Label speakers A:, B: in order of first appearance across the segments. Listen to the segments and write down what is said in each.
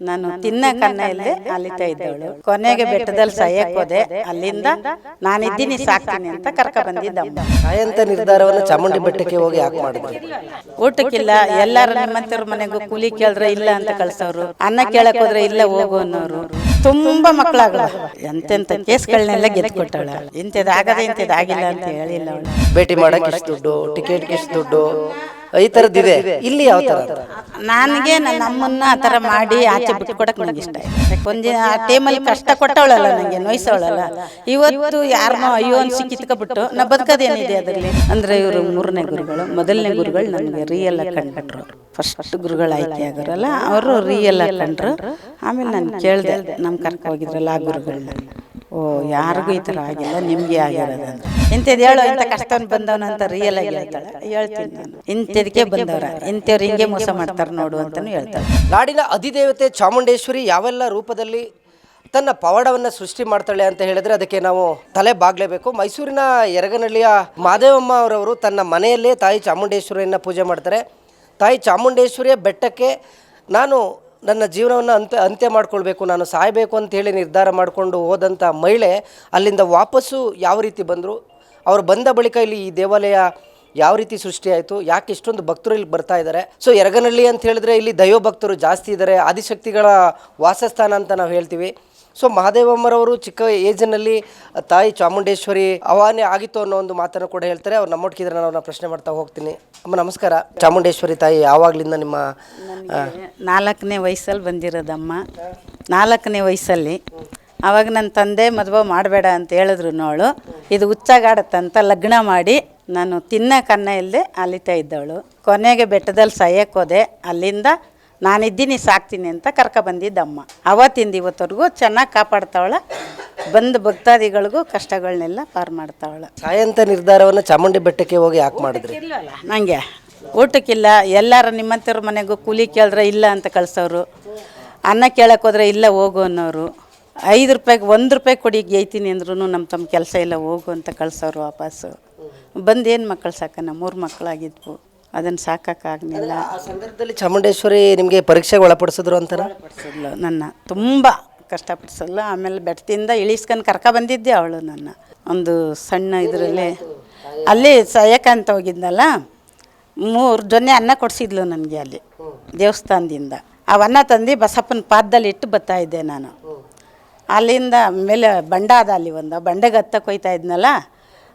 A: ನಾನು ತಿನ್ನ ಕನ್ನ ಇಲ್ಲದೆ ಅಲಿತಾ ಇದ್ದವಳು. ಕೊನೆಗೆ ಬೆಟ್ಟದಲ್ಲಿ ಸಹ್ಯಕ್ಕೆ ಹೋದೆ. ಅಲ್ಲಿಂದ ನಾನಿದ್ದೀನಿ ಸಾಕ್ತೀನಿ ಅಂತ ಕರ್ಕ ಬಂದಿದ್ದಮ್ಮ
B: ಸಾಯಂತ ನಿರ್ಧಾರವನ್ನು ಚಾಮುಂಡಿ ಬೆಟ್ಟಕ್ಕೆ ಹೋಗಿ ಯಾಕೆ ಮಾಡಿದ್ರು?
A: ಊಟಕ್ಕಿಲ್ಲ ಎಲ್ಲಾರು ನಿಮ್ಮಂತವ್ರ ಮನೆಗೂ ಕೂಲಿ ಕೇಳಿದ್ರೆ ಇಲ್ಲ ಅಂತ ಕಳ್ಸೋರು. ಅನ್ನ ಕೇಳಕ್ ಹೋದ್ರೆ ಇಲ್ಲ ಹೋಗು ಅನ್ನೋರು. ತುಂಬಾ ಮಕ್ಕಳಾಗಲ್ಲ ಎಂತೆಂತ ಕೇಸ್ಗಳನ್ನೆಲ್ಲ ಗೆದ್ಕೊಟ್ಟಳ ಇಂಥದ್ದು ಆಗದೆ ಇಂಥದ್ದು ಆಗಿಲ್ಲ ಅಂತ ಹೇಳಿಲ್ಲ ಅವಳು.
B: ಭೇಟಿ ಮಾಡಕ್ಕೆ ಇಷ್ಟು ದುಡ್ಡು ಟಿಕೆಟ್ ಇಷ್ಟು ದುಡ್ಡು. ಈ ಥರದ್ದಿದೆ ಇಲ್ಲಿ ಯಾವ ತರ ಅಂತ?
A: ನನಗೆ ನನ್ನ ಅಮ್ಮನ್ನ ಆ ಥರ ಮಾಡಿ ಆಚೆ ಬಿಟ್ಕೊಡಕ್ಕೆ ನನಗೆ ಇಷ್ಟ ಒಂದಿನ ಆ ಟೈಮಲ್ಲಿ ಕಷ್ಟ ಕೊಟ್ಟವಳಲ್ಲ ನನಗೆ ನೋಯ್ಸವಳಲ್ಲ. ಇವತ್ತು ಯಾರನ್ನೋ ಅಯ್ಯೋ ಅನ್ಸಿ ಕಿತ್ಕೊಬಿಟ್ಟು ನಾ ಬದುಕೋದೇನಿದೆ ಅದರಲ್ಲಿ? ಅಂದ್ರೆ ಇವರು ಮೂರನೇ ಗುರುಗಳು ಮೊದಲನೇ ಗುರುಗಳು ನನಗೆ ರಿಯಲ್ ಆಗಿ ಕಂಡ್ಬಿಟ್ರು ಫಸ್ಟ್ ಗುರುಗಳು ಆಯ್ಕೆ ಆಗೋರಲ್ಲ ಅವರು ರಿಯಲ್ ಆಗಿ ಕಂಡ್ರು. ಆಮೇಲೆ ನಾನು ಕೇಳಿದೆ ನಮ್ಮ ಕರ್ಕ ಹೋಗಿದ್ರಲ್ಲ ಆ ಗುರುಗಳನ್ನ ಓ ಯಾರಿಗೂ ಈ ಥರ ಆಗಿಲ್ಲ ನಿಮಗೆ ಆಗಿರೋದು ಅಂತ. ಇಂಥದ್ದು ಹೇಳೋ ಇಂಥ ಕಷ್ಟ ಬಂದವನು ಅಂತ ರಿಯಲ್ ಆಗಿ ಹೇಳ್ತಾಳೆ ಹೇಳ್ತೀನಿ ನಾನು. ಇಂಥದಕ್ಕೆ ಬಂದವರ. ಇಂಥವ್ರು ಹಿಂಗೆ ಮೋಸ ಮಾಡ್ತಾರೆ ನೋಡು ಅಂತಲೂ ಹೇಳ್ತಾಳೆ
B: ನಾಡಿನ ಅಧಿದೇವತೆ ಚಾಮುಂಡೇಶ್ವರಿ ಯಾವೆಲ್ಲ ರೂಪದಲ್ಲಿ ತನ್ನ ಪವಾಡವನ್ನು ಸೃಷ್ಟಿ ಮಾಡ್ತಾಳೆ ಅಂತ ಹೇಳಿದ್ರೆ ಅದಕ್ಕೆ ನಾವು ತಲೆ ಬಾಗ್ಲೇಬೇಕು. ಮೈಸೂರಿನ ಎರಗನಹಳ್ಳಿಯ ಮಾದೇವಮ್ಮ ಅವರವರು ತನ್ನ ಮನೆಯಲ್ಲೇ ತಾಯಿ ಚಾಮುಂಡೇಶ್ವರಿಯನ್ನು ಪೂಜೆ ಮಾಡ್ತಾರೆ. ತಾಯಿ ಚಾಮುಂಡೇಶ್ವರಿಯ ಬೆಟ್ಟಕ್ಕೆ ನಾನು ನನ್ನ ಜೀವನವನ್ನು ಅಂತ್ಯ ಅಂತ್ಯ ಮಾಡ್ಕೊಳ್ಬೇಕು, ನಾನು ಸಾಯಬೇಕು ಅಂತೇಳಿ ನಿರ್ಧಾರ ಮಾಡಿಕೊಂಡು ಹೋದಂಥ ಮಹಿಳೆ ಅಲ್ಲಿಂದ ವಾಪಸ್ಸು ಯಾವ ರೀತಿ ಬಂದರು? ಅವರು ಬಂದ ಬಳಿಕ ಇಲ್ಲಿ ಈ ದೇವಾಲಯ ಯಾವ ರೀತಿ ಸೃಷ್ಟಿಯಾಯಿತು ಯಾಕೆ ಇಷ್ಟೊಂದು ಭಕ್ತರು ಇಲ್ಲಿ ಬರ್ತಾ ಇದ್ದಾರೆ? ಸೊ ಯರಗನಹಳ್ಳಿ ಅಂತ ಹೇಳಿದ್ರೆ ಇಲ್ಲಿ ದೈವ ಭಕ್ತರು ಜಾಸ್ತಿ ಇದ್ದಾರೆ. ಆದಿಶಕ್ತಿಗಳ ವಾಸಸ್ಥಾನ ಅಂತ ನಾವು ಹೇಳ್ತೀವಿ. ಸೊ ಮಹಾದೇವಮ್ಮರವರು ಚಿಕ್ಕ ಏಜಿನಲ್ಲಿ ತಾಯಿ ಚಾಮುಂಡೇಶ್ವರಿ ಆವಾಹನೆ ಆಗಿತ್ತು ಅನ್ನೋ ಒಂದು ಮಾತನ್ನು ಕೂಡ ಹೇಳ್ತಾರೆ. ಅವ್ರು ನಮ್ಮೊಟ್ಟಿಗಿದ್ರೆ ನಾನು ಪ್ರಶ್ನೆ ಮಾಡ್ತಾ ಹೋಗ್ತೀನಿ. ಅಮ್ಮ, ನಮಸ್ಕಾರ. ಚಾಮುಂಡೇಶ್ವರಿ ತಾಯಿ ಯಾವಾಗಲಿಂದ ನಿಮ್ಮ
A: ನಾಲ್ಕನೇ ವಯಸ್ಸಲ್ಲಿ ಬಂದಿರೋದಮ್ಮ. ನಾಲ್ಕನೇ ವಯಸ್ಸಲ್ಲಿ. ಅವಾಗ ನನ್ನ ತಂದೆ ಮದುವೆ ಮಾಡಬೇಡ ಅಂತ ಹೇಳಿದ್ರು ನೋಳು ಇದು ಹುಚ್ಚಾಗಾಡತ್ತಂತ ಲಗ್ನ ಮಾಡಿ ನಾನು ತಿನ್ನ ಕನ್ನ ಇಲ್ಲದೆ ಅಲಿತಾ ಇದ್ದವಳು. ಕೊನೆಗೆ ಬೆಟ್ಟದಲ್ಲಿ ಸಹ್ಯಕ್ಕೆ ಹೋದೆ. ಅಲ್ಲಿಂದ ನಾನಿದ್ದೀನಿ ಸಾಕ್ತೀನಿ ಅಂತ ಕರ್ಕ ಬಂದಿದ್ದಮ್ಮ. ಅವತ್ತಿಂದ ಇವತ್ತವರೆಗೂ ಚೆನ್ನಾಗಿ ಕಾಪಾಡ್ತಾವಳ. ಬಂದು ಭಕ್ತಾದಿಗಳಿಗೂ ಕಷ್ಟಗಳನ್ನೆಲ್ಲ ಪಾರು ಮಾಡ್ತಾವಳ.
B: ಸಾಯಂತ ನಿರ್ಧಾರವನ್ನು ಚಾಮುಂಡಿ ಬೆಟ್ಟಕ್ಕೆ ಹೋಗಿ ಯಾಕೆ ಮಾಡಿದ್ರಿ?
A: ನಂಗೆ ನನಗೆ ಊಟಕ್ಕಿಲ್ಲ. ಎಲ್ಲರ ನಿಮ್ಮಂಥವ್ರ ಮನೆಗೂ ಕೂಲಿ ಕೇಳಿದ್ರೆ ಇಲ್ಲ ಅಂತ ಕಳ್ಸೋರು. ಅನ್ನ ಕೇಳಕ್ಕೆ ಹೋದ್ರೆ ಇಲ್ಲ ಹೋಗು ಅನ್ನೋರು. ಐದು ರೂಪಾಯಿಗೆ ಒಂದು ರೂಪಾಯಿ ಕೊಡಿ ಗೈತೀನಿ ಅಂದ್ರೂ ನಮ್ಮ ತಮ್ಮ ಕೆಲಸ ಇಲ್ಲ ಹೋಗು ಅಂತ ಕಳ್ಸೋರು ವಾಪಸ್ಸು. ಬಂದು ಏನು ಮಕ್ಕಳು ಸಾಕಣ್ಣ ಮೂರು ಮಕ್ಕಳಾಗಿದ್ವು ಅದನ್ನು ಸಾಕಕ್ಕಾಗಲಿಲ್ಲ.
B: ಆ ಸಂದರ್ಭದಲ್ಲಿ ಚಾಮುಂಡೇಶ್ವರಿ ನಿಮಗೆ ಪರೀಕ್ಷೆಗೆ ಒಳಪಡಿಸಿದ್ರು ಅಂತಾರ?
A: ಪಡಿಸಿದ್ಲು ನನ್ನ. ತುಂಬ ಕಷ್ಟಪಡಿಸಲ್ಲ ಆಮೇಲೆ ಬೆಟ್ಟದಿಂದ ಇಳಿಸ್ಕೊಂಡು ಕರ್ಕ ಬಂದಿದ್ದೆ ಅವಳು ನನ್ನ. ಒಂದು ಸಣ್ಣ ಇದರಲ್ಲಿ ಅಲ್ಲಿ ಸಯಕಂತ ಹೋಗಿದ್ನಲ್ಲ ಮೂರು ಜೊನ್ನೆ ಅನ್ನ ಕೊಡಿಸಿದ್ಲು ನನಗೆ ಅಲ್ಲಿ ದೇವಸ್ಥಾನದಿಂದ. ಅವನ್ನ ತಂದು ಬಸಪ್ಪನ ಪಾದದಲ್ಲಿ ಇಟ್ಟು ಬರ್ತಾ ಇದ್ದೆ ನಾನು. ಅಲ್ಲಿಂದ ಮೇಲೆ ಬಂಡ ಅದ ಅಲ್ಲಿ ಒಂದು ಬಂಡೆಗೆ ಹತ್ತಕ್ಕೆ ಹೋಯ್ತಾ ಇದ್ನಲ್ಲ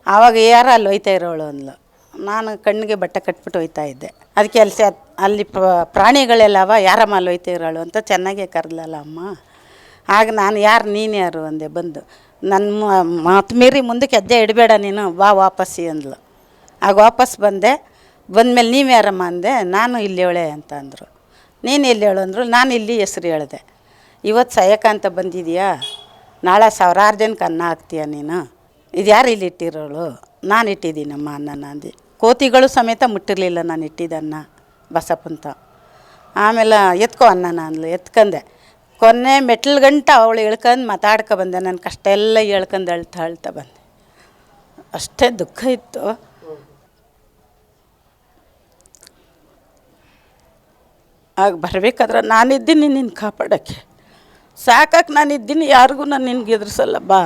A: ಆವಾಗ ಯಾರು ಅಲ್ಲಿ ಹೋಯ್ತಾ ಇರೋಳು ಅಂದ್ಲು. ನಾನು ಕಣ್ಣಿಗೆ ಬಟ್ಟೆ ಕಟ್ಬಿಟ್ಟು ಹೋಯ್ತಾ ಇದ್ದೆ. ಅದಕ್ಕೆ ಅಲ್ಲಿ ಅಲ್ಲಿ ಪ್ರ- ಪ್ರಾಣಿಗಳೆಲ್ಲವ ಯಾರಮ್ಮ ಅಲ್ಲಿ ಹೋಯ್ತಿರೋಳು ಅಂತ ಚೆನ್ನಾಗೇ ಕರೆದಲ್ಲ ಅಮ್ಮ. ಆಗ ನಾನು ಯಾರು ನೀನು ಯಾರು ಅಂದೆ ಬಂದು. ನನ್ನ ಮಾತು ಮೀರಿ ಮುಂದಕ್ಕೆ ಹೆಜ್ಜೆ ಇಡಬೇಡ ನೀನು, ಬಾ ವಾಪಸ್ಸಿ ಅಂದ್ಲು. ಆಗ ವಾಪಸ್ ಬಂದೆ. ಬಂದಮೇಲೆ ನೀವು ಯಾರಮ್ಮ ಅಂದೆ, ನಾನು ಇಲ್ಲಿ ಹೇಳೆ ಅಂತ ಅಂದರು. ನೀನು ಇಲ್ಲಿ ಹೇಳು ಅಂದರು ನಾನು ಇಲ್ಲಿ ಹೆಸ್ರು ಹೇಳಿದೆ. ಇವತ್ತು ಸಯಕ ಅಂತ ಬಂದಿದೆಯಾ? ನಾಳೆ ಸಾವಿರಾರು ಜನಕ್ಕೆ ಅನ್ನ ಹಾಕ್ತೀಯ ನೀನು? ಇದು ಯಾರು ಇಲ್ಲಿ ಇಟ್ಟಿರೋಳು? ನಾನು ಇಟ್ಟಿದ್ದೀನಮ್ಮ ಅನ್ನನ ಅಂದು. ಕೋತಿಗಳು ಸಮೇತ ಮುಟ್ಟಿರಲಿಲ್ಲ ನಾನು ಇಟ್ಟಿದ್ದನ್ನ ಬಸಪ್ಪಂತ ಆಮೇಲೆ ಎತ್ಕೋ ಅನ್ನ ನಾನು ಎತ್ಕಂದೆ. ಕೊನೆ ಮೆಟ್ಲು ಗಂಟ ಅವಳು ಎಳ್ಕೊಂಡು ಮಾತಾಡ್ಕೊ ಬಂದೆ ನನ್ನ ಕಷ್ಟ ಎಲ್ಲ ಹೇಳ್ಕೊಂಡು ಅಳ್ತಾ ಅಳ್ತಾ ಬಂದೆ. ಅಷ್ಟೇ ದುಃಖ ಇತ್ತು. ಆಗ ಬರಬೇಕಾದ್ರೆ ನಾನಿದ್ದೀನಿ ನಿನ್ನ ಕಾಪಾಡೋಕ್ಕೆ. ಸಾಕಕ್ಕೆ ನಾನಿದ್ದೀನಿ, ಯಾರಿಗೂ ನಾನು ನಿನ್ಗೆ ಎದುರಿಸಲ್ಲ ಬಾ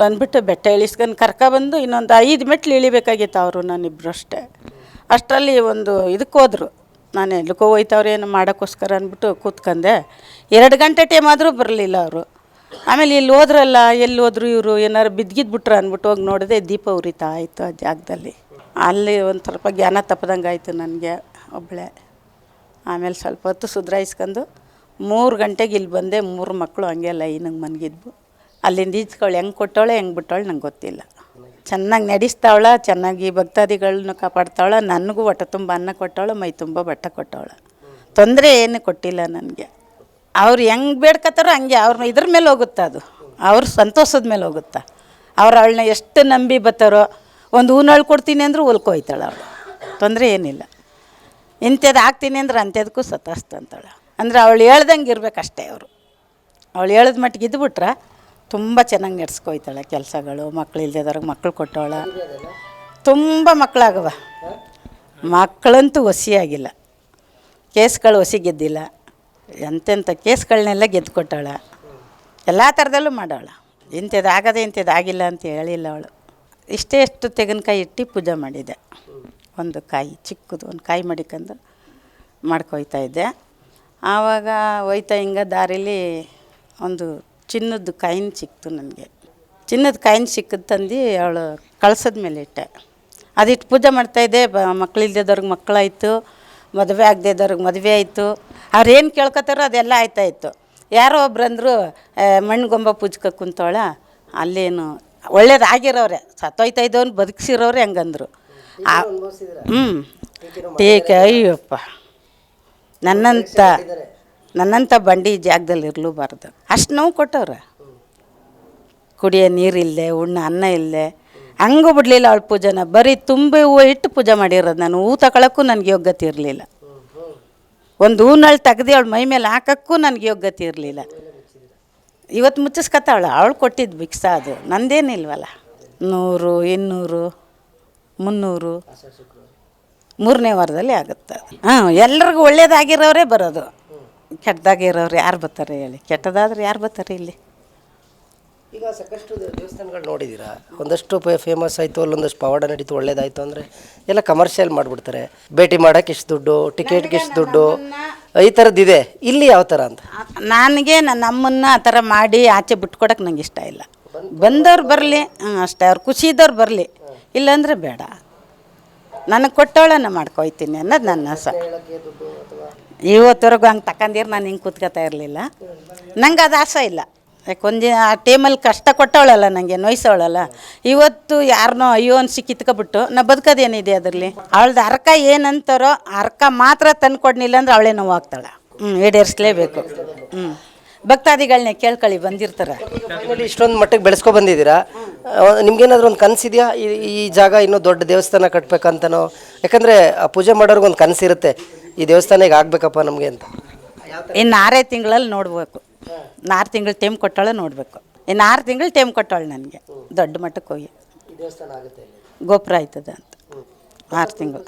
A: ಬಂದ್ಬಿಟ್ಟು ಬೆಟ್ಟ ಇಳಿಸ್ಕೊಂಡು ಕರ್ಕೊಬಂದು ಇನ್ನೊಂದು ಐದು ಮೆಟ್ಲು ಇಳಿಬೇಕಾಗಿತ್ತು ಅವರು ನಾನಿಬ್ಬರು ಅಷ್ಟೇ. ಅಷ್ಟರಲ್ಲಿ ಒಂದು ಇದಕ್ಕೆ ಹೋದರು. ನಾನು ಎಲ್ಲಿಗೋ ಹೋಯ್ತವ್ರು, ಏನು ಮಾಡೋಕ್ಕೋಸ್ಕರ ಅಂದ್ಬಿಟ್ಟು ಕೂತ್ಕೊಂಡೆ ಎರಡು ಗಂಟೆ ಟೈಮ್ ಆದರೂ ಬರಲಿಲ್ಲ ಅವರು. ಆಮೇಲೆ ಇಲ್ಲಿ ಹೋದ್ರಲ್ಲ, ಎಲ್ಲಿ ಹೋದ್ರು ಇವರು, ಏನಾರು ಬಿದ್ಗಿದ್ಬಿಟ್ರು ಅಂದ್ಬಿಟ್ಟು ಹೋಗಿ ನೋಡಿದೆ, ದೀಪ ಉರಿತಾ ಆಯಿತು ಆ ಜಾಗದಲ್ಲಿ. ಅಲ್ಲಿ ಒಂದು ಸ್ವಲ್ಪ ಜ್ಞಾನ ತಪ್ಪದಂಗೆ ಆಯಿತು ನನಗೆ ಒಬ್ಬಳೆ ಆಮೇಲೆ ಸ್ವಲ್ಪ ಹೊತ್ತು ಸುಧಾರಿಸ್ಕೊಂಡು ಮೂರು ಗಂಟೆಗೆ ಇಲ್ಲಿ ಬಂದೆ, ಮೂರು ಮಕ್ಕಳು ಹಂಗೆ ಲೈನಿಗೆ ಮನ್ಗಿದ್ವು. ಅಲ್ಲಿಂದ ಈಜ್ಕೊಳ್ಳಿ, ಹೆಂಗೆ ಕೊಟ್ಟವಳೆ, ಹೆಂಗೆ ಬಿಟ್ಟವಳೆ ನಂಗೆ ಗೊತ್ತಿಲ್ಲ. ಚೆನ್ನಾಗಿ ನಡೆಸ್ತಾವಳ, ಚೆನ್ನಾಗಿ ಭಕ್ತಾದಿಗಳನ್ನ ಕಾಪಾಡ್ತಾವಳ, ನನಗೂ ಹೊಟ್ಟೆ ತುಂಬ ಅನ್ನ ಕೊಟ್ಟವಳು, ಮೈ ತುಂಬ ಬಟ್ಟೆ ಕೊಟ್ಟವಳ. ತೊಂದರೆ ಏನು ಕೊಟ್ಟಿಲ್ಲ ನನಗೆ. ಅವ್ರು ಹೆಂಗೆ ಬೇಡ್ಕತ್ತಾರೋ ಹಂಗೆ ಅವ್ರ ಇದ್ರ ಮೇಲೆ ಹೋಗುತ್ತೆ ಅದು. ಅವ್ರ ಸಂತೋಷದ ಮೇಲೆ ಹೋಗುತ್ತಾ. ಅವ್ರು ಅವಳನ್ನ ಎಷ್ಟು ನಂಬಿ ಬತ್ತಾರೋ ಒಂದು ಹೂನಳು ಕೊಡ್ತೀನಿ ಅಂದರೂ ಹೊಲ್ಕೋಯ್ತಾಳೆ ಅವಳು. ತೊಂದರೆ ಏನಿಲ್ಲ. ಇಂಥದ್ದು ಹಾಕ್ತೀನಿ ಅಂದ್ರೆ ಅಂಥದಕ್ಕೂ ಸತಾಸ್ತಂತಾಳೆ ಅಂದ್ರೆ ಅವಳು ಹೇಳ್ದಂಗೆ ಇರಬೇಕಷ್ಟೇ ಅವರು. ಅವಳು ಹೇಳಿದ ಮಟ್ಟಿಗೆ ಇದ್ಬಿಟ್ರೆ ತುಂಬ ಚೆನ್ನಾಗಿ ನಡೆಸ್ಕೊಯ್ತಾಳೆ ಕೆಲಸಗಳು ಮಕ್ಕಳು ಇಲ್ದಿದ್ದವ್ರಿಗೆ ಮಕ್ಕಳು ಕೊಟ್ಟವಳ. ತುಂಬ ಮಕ್ಕಳಾಗವ ಮಕ್ಕಳಂತೂ ಆಗಿಲ್ಲ ಕೇಸ್ಗಳು ಹೊಸಿ ಗೆದ್ದಿಲ್ಲ. ಎಂತೆಂಥ ಕೇಸ್ಗಳನ್ನೆಲ್ಲ ಗೆದ್ದುಕೊಟ್ಟಾಳ ಎಲ್ಲ ಥರದಲ್ಲೂ ಮಾಡೋಳ ಇಂಥದ್ದು ಆಗದೆ ಇಂಥದ್ದು ಆಗಿಲ್ಲ ಅಂತ ಹೇಳಿಲ್ಲ ಅವಳು. ಇಷ್ಟೇ ಎಷ್ಟು ತೆಂಗಿನಕಾಯಿ ಇಟ್ಟು ಪೂಜೆ ಮಾಡಿದ್ದೆ ಒಂದು ಕಾಯಿ, ಚಿಕ್ಕದು, ಒಂದು ಕಾಯಿ ಮಡಿಕೊಂಡು ಮಾಡ್ಕೊಯ್ತಾ ಇದ್ದೆ. ಆವಾಗ ಹೋಯ್ತಾ ಹಿಂಗೆ ದಾರಿಲಿ ಒಂದು ಚಿನ್ನದ ಕಾಯಿನ್ ಸಿಕ್ತು ನನಗೆ. ಚಿನ್ನದ ಕಾಯಿನ್ ಸಿಕ್ಕದು ತಂದು ಅವಳು ಕಳ್ಸದ ಮೇಲೆ ಇಟ್ಟೆ. ಅದಿಟ್ಟು ಪೂಜೆ ಮಾಡ್ತಾಯಿದ್ದೆ ಬ ಮಕ್ಕಳಿಲ್ದೇದವ್ರಿಗೆ ಮಕ್ಕಳಾಯಿತು ಮದುವೆ ಆಗದೆ ಇದ್ದವ್ರಿಗೆ ಮದುವೆ ಆಯಿತು. ಅವ್ರೇನು ಏನು ಕೇಳ್ಕೊತಾರೋ ಅದೆಲ್ಲ ಆಯ್ತಾಯಿತ್ತು ಯಾರೋ ಒಬ್ರು ಅಂದರು ಮಣ್ಣುಗೊಂಬ ಪೂಜ್ಕ ಕುಂತವಳ ಅಲ್ಲೇನು ಒಳ್ಳೇದಾಗಿರೋರೆ ಸತ್ತೋಯ್ತಾ ಇದ್ದವನು ಬದುಕಿಸಿರೋರೆ ಹೆಂಗಂದ್ರು. ಹ್ಞೂ ಟೀಕೆ ಅಯ್ಯಪ್ಪ. ನನ್ನಂಥ ನನ್ನಂಥ ಬಂಡಿ ಜಾಗದಲ್ಲಿ ಇರಲೂಬಾರ್ದು ಅಷ್ಟು ನೋವು ಕೊಟ್ಟವ್ರೆ. ಕುಡಿಯೋ ನೀರಿಲ್ಲದೆ ಉಣ್ಣ ಅನ್ನ ಇಲ್ಲದೆ ಹಂಗೂ ಬಿಡಲಿಲ್ಲ ಅವಳು ಪೂಜೆನ. ಬರೀ ತುಂಬ ಹೂವು ಇಟ್ಟು ಪೂಜೆ ಮಾಡಿರೋದು ನಾನು. ಹೂ ತಗೊಳಕ್ಕೂ ನನಗೆ ಯೋಗ್ಯತೆ ಇರಲಿಲ್ಲ. ಒಂದು ಹೂನಳ್ಳಿ ತೆಗ್ದು ಅವಳು ಮೈ ಮೇಲೆ ಹಾಕೋಕ್ಕೂ ನನಗೆ ಯೋಗ್ಯತೆ ಇರಲಿಲ್ಲ. ಇವತ್ತು ಮುಚ್ಚಿಸ್ಕೊತಾವಳ ಅವಳು ಕೊಟ್ಟಿದ್ದು ಭಿಕ್ಷಾ ಅದು. ನಂದೇನಿಲ್ವಲ್ಲ ನೂರು, ಇನ್ನೂರು, ಮುನ್ನೂರು. ಮೂರನೇ ವಾರದಲ್ಲಿ ಆಗುತ್ತೆ ಹಾಂ ಎಲ್ರಿಗೂ ಒಳ್ಳೇದಾಗಿರೋರೇ ಬರೋದು. ಕೆಟ್ಟದಾಗಿರೋರು ಯಾರು ಬರ್ತಾರೆ ಹೇಳಿ? ಕೆಟ್ಟದಾದ್ರೆ ಯಾರು ಬರ್ತಾರೆ ಇಲ್ಲಿ?
B: ಈಗ ಸಾಕಷ್ಟು ದೇವಸ್ಥಾನಗಳು ನೋಡಿದ್ದೀರಾ ಒಂದಷ್ಟು ಫೇಮಸ್ ಆಯಿತು ಅಲ್ಲೊಂದಷ್ಟು ಪವಾಡ ನಡೀತು ಒಳ್ಳೇದಾಯಿತು ಅಂದರೆ ಎಲ್ಲ ಕಮರ್ಷಿಯಲ್ ಮಾಡಿಬಿಡ್ತಾರೆ. ಭೇಟಿ ಮಾಡೋಕ್ಕೆ ಇಷ್ಟು ದುಡ್ಡು ಟಿಕೆಟ್ಗೆ ಇಷ್ಟು ದುಡ್ಡು ಈ ಥರದ್ದಿದೆ ಇಲ್ಲಿ ಯಾವ ಥರ ಅಂತ?
A: ನನಗೆ ನನ್ನ ಅಮ್ಮನ್ನ ಆ ಥರ ಮಾಡಿ ಆಚೆ ಬಿಟ್ಕೊಡಕ್ಕೆ ನಂಗೆ ಇಷ್ಟ ಇಲ್ಲ. ಬಂದವ್ರು ಬರಲಿ ಅಷ್ಟೇ. ಅವ್ರು ಖುಷಿ ಇದ್ದವ್ರು ಬರಲಿ. ಇಲ್ಲಾಂದರೆ ಬೇಡ. ನನಗೆ ಕೊಟ್ಟವಳನ್ನು ಮಾಡ್ಕೊಯ್ತೀನಿ ಅನ್ನೋದು ನನ್ನ ಆಸೆ. ಇವತ್ತವರೆಗೂ ಹಂಗೆ ತಕ್ಕಂದಿರ ನಾನು ಹಿಂಗೆ ಕೂತ್ಕೊತಾ ಇರಲಿಲ್ಲ. ನಂಗೆ ಅದು ಆಸೆ ಇಲ್ಲ. ಯಾಕೆ ಒಂದು ಆ ಟೈಮಲ್ಲಿ ಕಷ್ಟ ಕೊಟ್ಟವಳಲ್ಲ ನನಗೆ ನೋಯ್ಸವಳಲ್ಲ ಇವತ್ತು ಯಾರನ್ನೋ ಅಯ್ಯೋ ಅನ್ಸಿ ಕಿತ್ಕೊಬಿಟ್ಟು ನಾ ಬದುಕೋದೇನಿದೆ ಅದರಲ್ಲಿ. ಅವಳ್ದು ಅರ್ಕ ಏನಂತಾರೋ ಅರ್ಕ ಮಾತ್ರ ತಂದು ಕೊಡ್ನಿಲ್ಲ ಅಂದ್ರೆ ಅವಳೇ ನೋವಾಗ್ತಾಳೆ. ಹ್ಞೂ ಈಡೇರಿಸ್ಲೇಬೇಕು. ಹ್ಞೂ ಭಕ್ತಾದಿಗಳನ್ನ ಕೇಳ್ಕೊಳ್ಳಿ ಬಂದಿರ್ತಾರೆ.
B: ಇಷ್ಟೊಂದು ಮಟ್ಟಿಗೆ ಬೆಳೆಸ್ಕೊ ಬಂದಿದ್ದೀರಾ? ನಿಮ್ಗೇನಾದ್ರೂ ಒಂದು ಕನಸಿದೆಯಾ? ಈ ಈ ಜಾಗ ಇನ್ನೂ ದೊಡ್ಡ ದೇವಸ್ಥಾನ ಕಟ್ಬೇಕಂತನೋ? ಯಾಕಂದರೆ ಪೂಜೆ ಮಾಡೋರ್ಗೊಂದು ಕನಸಿರುತ್ತೆ. ಈ ದೇವಸ್ಥಾನ ಈಗ ಆಗಬೇಕಪ್ಪ ನಮಗೆ ಅಂತ.
A: ಇನ್ನು ಆರೇ ತಿಂಗಳಲ್ಲಿ ನೋಡ್ಬೇಕು. ನಾರು ಆರು ತಿಂಗಳು ಟೈಮ್ ಕೊಟ್ಟಾಳೆ ನೋಡಬೇಕು. ಇನ್ನು ಆರು ತಿಂಗಳು ಟೈಮ್ ಕೊಟ್ಟಾಳೆ ನನಗೆ. ದೊಡ್ಡ ಮಟ್ಟಕ್ಕೆ ಹೋಗಿ.
B: ದೇವಸ್ಥಾನ ಆಗುತ್ತೆ
A: ಗೋಪುರ ಆಯ್ತದ ಅಂತ. ಆರು ತಿಂಗಳು.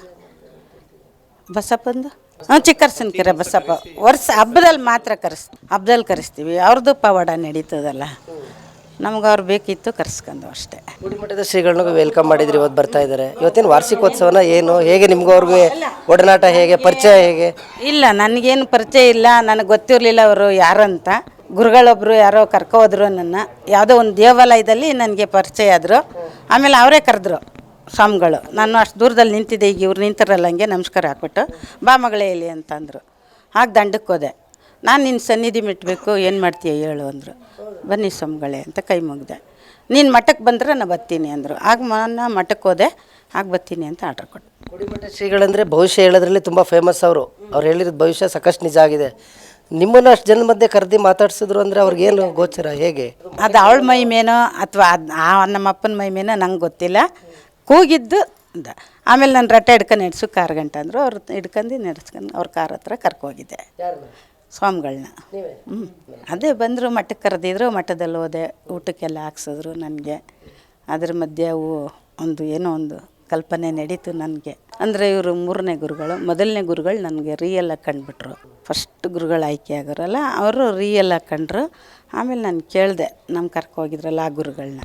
A: ಬಸಪ್ಪಂದು? ಹಾಂ ಚಿಕ್ಕರ್ಸನ್ಕೆರೆ ಬಸಪ್ಪ. ವರ್ಷ ಹಬ್ಬದಲ್ಲಿ ಮಾತ್ರ ಕರೆಸ್ ಹಬ್ಬದಲ್ಲಿ ಕರೆಸ್ತೀವಿ. ಅವ್ರದ್ದು ಪವಾಡ ನಡೀತದಲ್ಲ. ನಮ್ಗೆ ಅವ್ರು ಬೇಕಿತ್ತು ಕರ್ಸ್ಕೊಂಡು ಅಷ್ಟೇ.
B: ಗುಡಿಮಠದ ಶ್ರೀಗಳನ್ನ ವೆಲ್ಕಮ್ ಮಾಡಿದ್ರಿ ಇವತ್ತು ಬರ್ತಾ ಇದ್ದಾರೆ. ಇವತ್ತಿನ ವಾರ್ಷಿಕೋತ್ಸವನ ಏನು ಹೇಗೆ ನಿಮ್ಗೆ ಅವ್ರಿಗೆ ಒಡನಾಟ ಹೇಗೆ ಪರಿಚಯ ಹೇಗೆ?
A: ಇಲ್ಲ ನನಗೇನು ಪರಿಚಯ ಇಲ್ಲ ನನಗೆ ಗೊತ್ತಿರಲಿಲ್ಲ ಅವರು ಯಾರಂತ ಗುರುಗಳೊಬ್ಬರು ಯಾರೋ ಕರ್ಕೊ ಹೋದ್ರು ನನ್ನ. ಯಾವುದೋ ಒಂದು ದೇವಾಲಯದಲ್ಲಿ ನನಗೆ ಪರಿಚಯ ಆದರು. ಆಮೇಲೆ ಅವರೇ ಕರೆದ್ರು ಸ್ವಾಮಿಗಳು. ನಾನು ಅಷ್ಟು ದೂರದಲ್ಲಿ ನಿಂತಿದ್ದೆ ಈಗ ಇವ್ರು ನಿಂತಿರಲ್ಲ ಹಂಗೆ ನಮಸ್ಕಾರ ಹಾಕ್ಬಿಟ್ಟು ಬಾ ಮಗಳೇ ಇಲ್ಲಿ ಅಂತಂದರು. ಹಾಗೆ ದಂಡಕ್ಕೆ ಹೋದೆ. ನಾನು ನಿನ್ನ ಸನ್ನಿಧಿ ಮೆಟ್ಟಬೇಕು ಏನು ಮಾಡ್ತೀಯ ಹೇಳು ಅಂದರು. ಬನ್ನಿ ಸ್ವಾಮಿಗಳೇ ಅಂತ ಕೈ ಮುಗ್ದೆ. ನೀನು ಮಠಕ್ಕೆ ಬಂದರೆ ನಾನು ಬರ್ತೀನಿ ಅಂದರು. ಆಗ ನಾನು ಮಠಕ್ಕೆ ಹೋದೆ ಆಗ ಬರ್ತೀನಿ ಅಂತ ಆರ್ಡರ್ ಕೊಟ್ಟೆ
B: ಗುಡಿಮಠ ಶ್ರೀಗಳಂದರೆ ಭವಿಷ್ಯ ಹೇಳೋದ್ರಲ್ಲಿ ತುಂಬ ಫೇಮಸ್ ಅವರು. ಅವ್ರು ಹೇಳಿರೋ ಭವಿಷ್ಯ ಸಾಕಷ್ಟು ನಿಜ ಆಗಿದೆ. ನಿಮ್ಮನ್ನು ಅಷ್ಟು ಜನ ಮಧ್ಯೆ ಕರೆದಿ ಮಾತಾಡ್ಸಿದ್ರು ಅಂದರೆ ಅವ್ರಿಗೇನು ಗೋಚರ ಹೇಗೆ?
A: ಅದು ಅವಳ ಮೈಮೇನೋ ಅಥವಾ ಅದು ಆ ನಮ್ಮ ಅಪ್ಪನ ಮೈಮೇನೋ ನಂಗೆ ಗೊತ್ತಿಲ್ಲ. ಕೂಗಿದ್ದು ಅಂದ. ಆಮೇಲೆ ನಾನು ರಟ್ಟೆ ಹಿಡ್ಕೊಂಡು ನಡೆಸು ಕಾರ್ ಗಂಟೆ ಅಂದರು. ಅವ್ರು ಹಿಡ್ಕೊಂಡು ನಡೆಸ್ಕೊಂಡು ಅವ್ರ ಕಾರ್ ಹತ್ರ ಕರ್ಕೋಗಿದ್ದೆ ಸ್ವಾಮಿಗಳನ್ನ ಹ್ಞೂ ಅದೇ ಬಂದರು ಮಠಕ್ಕೆ ಕರೆದಿದ್ರು ಮಠದಲ್ಲಿ ಹೋದೆ ಊಟಕ್ಕೆಲ್ಲ ಹಾಕ್ಸಿದ್ರು ನನಗೆ ಅದ್ರ ಮಧ್ಯೆ ಅವು ಒಂದು ಏನೋ ಒಂದು ಕಲ್ಪನೆ ನಡೀತು ನನಗೆ. ಅಂದರೆ ಇವರು ಮೂರನೇ ಗುರುಗಳು ಮೊದಲನೇ ಗುರುಗಳು ನನಗೆ ರಿಯಲ್ ಆಗಿ ಕಂಡುಬಿಟ್ರು. ಫಸ್ಟ್ ಗುರುಗಳು ಆಯ್ಕೆ ಆಗೋರಲ್ಲ ಅವರು ರಿಯಲ್ ಆಗಿ ಕಂಡ್ರು. ಆಮೇಲೆ ನಾನು ಕೇಳಿದೆ ನಮ್ಮ ಕರ್ಕೋಗಿದ್ರಲ್ಲ ಆ ಗುರುಗಳನ್ನ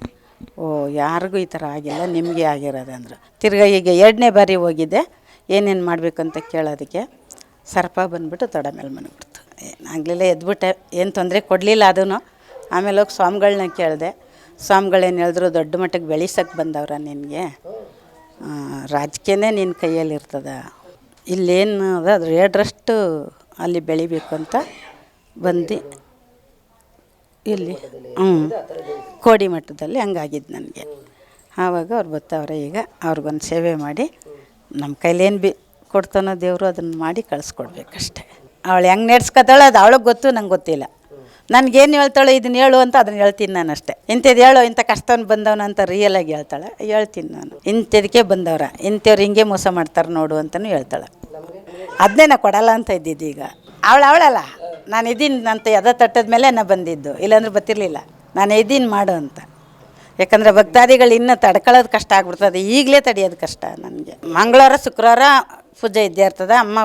A: ಓ ಯಾರಿಗೂ ಈ ಥರ ಆಗಿಲ್ಲ ನಿಮಗೆ ಆಗಿರೋದಂದ್ರು ಅಂದರು. ತಿರ್ಗಾ ಈಗ ಎರಡನೇ ಬಾರಿ ಹೋಗಿದ್ದೆ ಏನೇನು ಮಾಡಬೇಕಂತ ಕೇಳೋದಕ್ಕೆ ಸರ್ಪ ಬಂದ್ಬಿಟ್ಟು ತೊಡ ಮೇಲೆ ಆಗಲಿಲ್ಲ ಎದ್ಬಿಟ್ಟೆ, ಏನು ತೊಂದರೆ ಕೊಡಲಿಲ್ಲ ಅದೂ ಆಮೇಲೆ ಹೋಗಿ ಸ್ವಾಮಿಗಳನ್ನ ಕೇಳಿದೆ, ಸ್ವಾಮಿಗಳೇನು ಹೇಳಿದ್ರು ದೊಡ್ಡ ಮಟ್ಟಕ್ಕೆ ಬೆಳೆಸಕ್ಕೆ ಬಂದವ್ರ ನಿನಗೆ. ರಾಜಕೀಯನೇ ನಿನ್ನ ಕೈಯಲ್ಲಿ ಇರ್ತದ ಇಲ್ಲೇನು ಅದ ಅದು ಎರಡರಷ್ಟು ಅಲ್ಲಿ ಬೆಳಿಬೇಕು ಅಂತ ಬಂದು. ಇಲ್ಲಿ ಹ್ಞೂ ಕೋಡಿ ಮಟ್ಟದಲ್ಲಿ ಹಂಗಾಗಿದ್ದು ನನಗೆ. ಆವಾಗ ಅವ್ರು ಬರ್ತಾವ್ರೆ ಈಗ, ಅವ್ರಿಗೊಂದು ಸೇವೆ ಮಾಡಿ ನಮ್ಮ ಕೈಲೇನು ಬಿ ಕೊಡ್ತಾನೋ ದೇವರು ಅದನ್ನು ಮಾಡಿ ಕಳಿಸ್ಕೊಡ್ಬೇಕಷ್ಟೆ. ಅವಳು ಹೆಂಗೆ ನೆಡ್ಸ್ಕೊತಾಳೆ ಅದು ಅವಳಿಗೆ ಗೊತ್ತು, ನಂಗೆ ಗೊತ್ತಿಲ್ಲ. ನನಗೇನು ಹೇಳ್ತಾಳೆ ಇದನ್ನ ಹೇಳು ಅಂತ ಅದನ್ನ ಹೇಳ್ತೀನಿ ನಾನು ಅಷ್ಟೇ. ಇಂಥದ್ದು ಹೇಳು, ಇಂಥ ಕಷ್ಟವನ್ನು ಬಂದವನ ಅಂತ ರಿಯಲಾಗಿ ಹೇಳ್ತಾಳೆ. ಹೇಳ್ತೀನಿ ನಾನು. ಇಂಥದಕ್ಕೆ ಬಂದವ್ರ, ಇಂಥವ್ರು ಹಿಂಗೆ ಮೋಸ ಮಾಡ್ತಾರೆ ನೋಡು ಅಂತಲೂ ಹೇಳ್ತಾಳೆ. ಅದನ್ನೇ ನಾ ಕೊಡಲ್ಲ ಅಂತ ಇದ್ದಿದ್ದು ಈಗ. ಅವಳು ಅವಳಲ್ಲ. ನಾನು ಇದ್ದೀನಿ ಅಂತ ಎದ ತಟ್ಟದ ಮೇಲೆ ನಾ ಬಂದಿದ್ದು. ಇಲ್ಲಾಂದ್ರೆ ಬತ್ತಿರಲಿಲ್ಲ ನಾನು ಇದ್ದೀನಿ ಮಾಡು ಅಂತ. ಯಾಕಂದರೆ ಭಕ್ತಾದಿಗಳು ಇನ್ನೂ ತಡ್ಕೊಳ್ಳೋದು ಕಷ್ಟ ಆಗ್ಬಿಡ್ತದೆ. ಈಗಲೇ ತಡೆಯೋದು ಕಷ್ಟ ನನಗೆ. ಮಂಗಳವಾರ, ಶುಕ್ರವಾರ ಪೂಜೆ ಇದ್ದೇ ಇರ್ತದೆ. ಅಮ್ಮ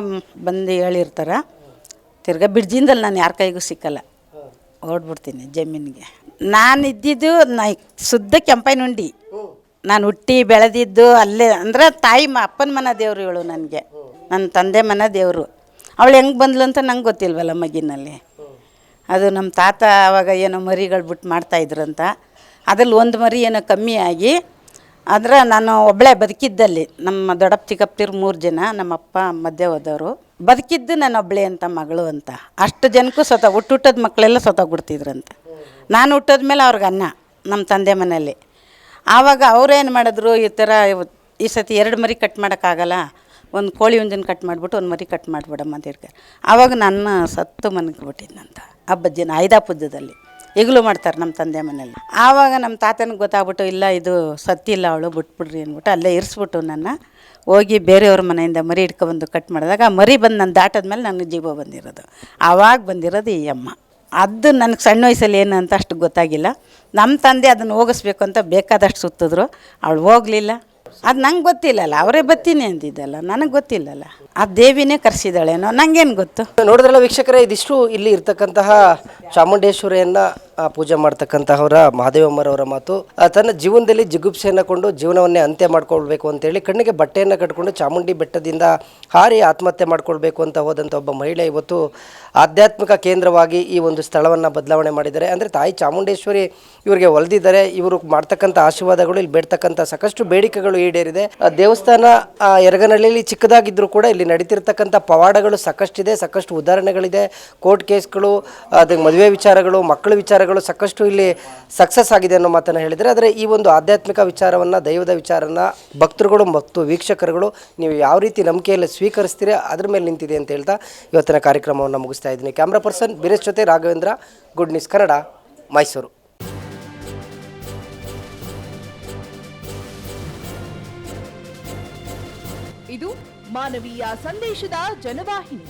A: ಬಂದು ಹೇಳಿರ್ತಾರೆ. ತಿರ್ಗಾ ಬಿಡ್ಜಿಂದಲ್ಲಿ ನಾನು ಯಾರ ಕೈಗೂ ಸಿಕ್ಕಲ್ಲ. ಓಡ್ಬಿಡ್ತೀನಿ ಜಮೀನಿಗೆ. ನಾನು ಇದ್ದಿದ್ದು ನಾ ಶುದ್ಧ ಕೆಂಪೈನುಂಡಿ ನಾನು ಹುಟ್ಟಿ ಬೆಳೆದಿದ್ದು ಅಲ್ಲೇ ಅಂದ್ರೆ ತಾಯಿ ಮ ಅಪ್ಪನ ಮನ ದೇವರು ಇವಳು ನನಗೆ. ನನ್ನ ತಂದೆ ಮನ ದೇವರು. ಅವಳು ಹೆಂಗೆ ಬಂದ್ಲು ಅಂತ ನಂಗೆ ಗೊತ್ತಿಲ್ವಲ್ಲ ಮಗಿನಲ್ಲಿ. ಅದು ನಮ್ಮ ತಾತ ಅವಾಗ ಏನೋ ಮರಿಗಳು ಬಿಟ್ಟು ಮಾಡ್ತಾಯಿದ್ರಂತ ಅದ್ರಲ್ಲಿ ಒಂದು ಮರಿ ಏನೋ ಕಮ್ಮಿ ಆಗಿ ಆದ್ರೆ ನಾನು ಒಬ್ಬಳೇ ಬದುಕಿದ್ದಲ್ಲಿ. ನಮ್ಮ ದೊಡ್ಡಪ್ಪ ಚಿಕ್ಕಪ್ಪಿರು ಮೂರು ಜನ ನಮ್ಮಪ್ಪ ಮಧ್ಯೆ ಹೋದವರು. ಬದುಕಿದ್ದು ನಾನು ಒಬ್ಬಳೇ ಅಂತ ಮಗಳು ಅಂತ. ಅಷ್ಟು ಜನಕ್ಕೂ ಸ್ವತಃ ಹುಟ್ಟು ಹುಟ್ಟದ ಮಕ್ಕಳೆಲ್ಲ ಸ್ವತಃ ನಾನು ಹುಟ್ಟೋದ್ಮೇಲೆ ಅವ್ರಿಗೆ ಅನ್ನ ನಮ್ಮ ತಂದೆ ಮನೆಯಲ್ಲಿ. ಆವಾಗ ಅವ್ರೇನು ಮಾಡಿದ್ರು, ಈ ಥರ ಈ ಸತಿ ಎರಡು ಮರಿ ಕಟ್ ಮಾಡೋಕ್ಕಾಗಲ್ಲ, ಒಂದು ಕೋಳಿ ಉಂಜನ್ ಕಟ್ ಮಾಡಿಬಿಟ್ಟು ಒಂದು ಮರಿ ಕಟ್ ಮಾಡಿಬಿಡಮ್ಮ ಅಂತ ಹೇಳ್ತಾರೆ ಆವಾಗ ನನ್ನ ಸತ್ತು ಮನಗ್ಬಿಟ್ಟಿದ್ದಂತ ಹಬ್ಬದ ದಿನ ಐದಾ ಪೂಜದಲ್ಲಿ ಈಗಲೂ ಮಾಡ್ತಾರೆ ನಮ್ಮ ತಂದೆ ಮನೇಲಿ ಆವಾಗ ನಮ್ಮ ತಾತನಿಗೆ ಗೊತ್ತಾಗ್ಬಿಟ್ಟು, ಇಲ್ಲ ಇದು ಸತ್ತಿಲ್ಲ ಅವಳು, ಬಿಟ್ಬಿಡ್ರಿ ಅಂದ್ಬಿಟ್ಟು ಅಲ್ಲೇ ಇರಿಸ್ಬಿಟ್ಟು ನನ್ನ ಹೋಗಿ ಬೇರೆಯವ್ರ ಮನೆಯಿಂದ ಮರಿ ಹಿಡ್ಕೊಬಂದು ಕಟ್ ಮಾಡಿದಾಗ, ಆ ಮರಿ ಬಂದು ನಾನು ದಾಟದ್ಮೇಲೆ ನನಗೆ ಜೀವ ಬಂದಿರೋದು. ಆವಾಗ ಬಂದಿರೋದು ಈ ಅಮ್ಮ. ಅದು ನನಗೆ ಸಣ್ಣ ವಯಸ್ಸಲ್ಲಿ ಏನು ಅಂತ ಅಷ್ಟು ಗೊತ್ತಾಗಿಲ್ಲ. ನಮ್ಮ ತಂದೆ ಅದನ್ನು ಹೋಗಿಸ್ಬೇಕು ಅಂತ ಬೇಕಾದಷ್ಟು ಸುತ್ತಿದ್ರು. ಅವಳು ಹೋಗಲಿಲ್ಲ. ಅದು ನಂಗೆ ಗೊತ್ತಿಲ್ಲಲ್ಲ, ಅವರೇ ಬತ್ತೀನಿ ಅಂದಿದ್ದಲ್ಲ, ನನಗೆ ಗೊತ್ತಿಲ್ಲಲ್ಲ. ಆ ದೇವಿನೇ ಕರೆಸಿದಾಳೇನೋ ನಂಗೇನು ಗೊತ್ತು?
B: ನೋಡಿದ್ರಲ್ಲ ವೀಕ್ಷಕರೇ, ಇದಿಷ್ಟು ಇಲ್ಲಿ ಇರ್ತಕ್ಕಂತಹ ಚಾಮುಂಡೇಶ್ವರಿಯನ್ನ ಪೂಜೆ ಮಾಡ್ತಕ್ಕಂತಹವರ ಮಹಾದೇವಮ್ಮರವರ ಮಾತು ತನ್ನ ಜೀವನದಲ್ಲಿ ಜಿಗುಪ್ಸೆಯನ್ನು ಕೊಂಡು ಜೀವನವನ್ನೇ ಅಂತ್ಯ ಮಾಡ್ಕೊಳ್ಬೇಕು ಅಂತೇಳಿ ಕಣ್ಣಿಗೆ ಬಟ್ಟೆಯನ್ನು ಕಟ್ಕೊಂಡು ಚಾಮುಂಡಿ ಬೆಟ್ಟದಿಂದ ಹಾರಿ ಆತ್ಮಹತ್ಯೆ ಮಾಡ್ಕೊಳ್ಬೇಕು ಅಂತ ಹೋದಂಥ ಒಬ್ಬ ಮಹಿಳೆ ಇವತ್ತು ಆಧ್ಯಾತ್ಮಿಕ ಕೇಂದ್ರವಾಗಿ ಈ ಒಂದು ಸ್ಥಳವನ್ನು ಬದಲಾವಣೆ ಮಾಡಿದ್ದಾರೆ. ಅಂದರೆ ತಾಯಿ ಚಾಮುಂಡೇಶ್ವರಿ ಇವರಿಗೆ ಒಲ್ದಿದ್ದಾರೆ, ಇವರು ಮಾಡ್ತಕ್ಕಂಥ ಆಶೀರ್ವಾದಗಳು, ಇಲ್ಲಿ ಬೇಡ್ತಕ್ಕಂಥ ಸಾಕಷ್ಟು ಬೇಡಿಕೆಗಳು ಈಡೇರಿದೆ. ದೇವಸ್ಥಾನ ಎರಗನಹಳ್ಳಿಯಲ್ಲಿ ಚಿಕ್ಕದಾಗಿದ್ದರೂ ಕೂಡ ಇಲ್ಲಿ ನಡೀತಿರ್ತಕ್ಕಂಥ ಪವಾಡಗಳು ಸಾಕಷ್ಟಿದೆ, ಸಾಕಷ್ಟು ಉದಾಹರಣೆಗಳಿದೆ. ಕೋರ್ಟ್ ಕೇಸ್ಗಳು, ಅದಕ್ಕೆ ಮದುವೆ ವಿಚಾರಗಳು, ಮಕ್ಕಳ ವಿಚಾರಗಳು ಸಾಕಷ್ಟು ಇಲ್ಲಿ ಸಕ್ಸಸ್ ಆಗಿದೆ ಅನ್ನೋ ಮಾತನ್ನು ಹೇಳಿದರೆ, ಆದರೆ ಈ ಒಂದು ಆಧ್ಯಾತ್ಮಿಕ ವಿಚಾರವನ್ನು, ದೈವದ ವಿಚಾರನ ಭಕ್ತರುಗಳು ಮತ್ತು ವೀಕ್ಷಕರುಗಳು ನೀವು ಯಾವ ರೀತಿ ನಂಬಿಕೆಯಲ್ಲಿ ಸ್ವೀಕರಿಸ್ತೀರಿ, ಅದ್ರ ಮೇಲೆ ನಿಂತಿದೆ ಅಂತ ಹೇಳ್ತಾ ಇವತ್ತಿನ ಕಾರ್ಯಕ್ರಮವನ್ನು ಮುಗಿಸ್ತಾ ಇದ್ದೀನಿ. ಕ್ಯಾಮ್ರಾ ಪರ್ಸನ್ ಬಿರೇಶ್ ಜೊತೆ ರಾಘವೇಂದ್ರ ಗುಡ್ ನ್ಯೂಸ್ ಕನ್ನಡ ಮೈಸೂರು
C: ಇದು ಮಾನವೀಯ ಸಂದೇಶದ ಜನವಾಹಿನಿ.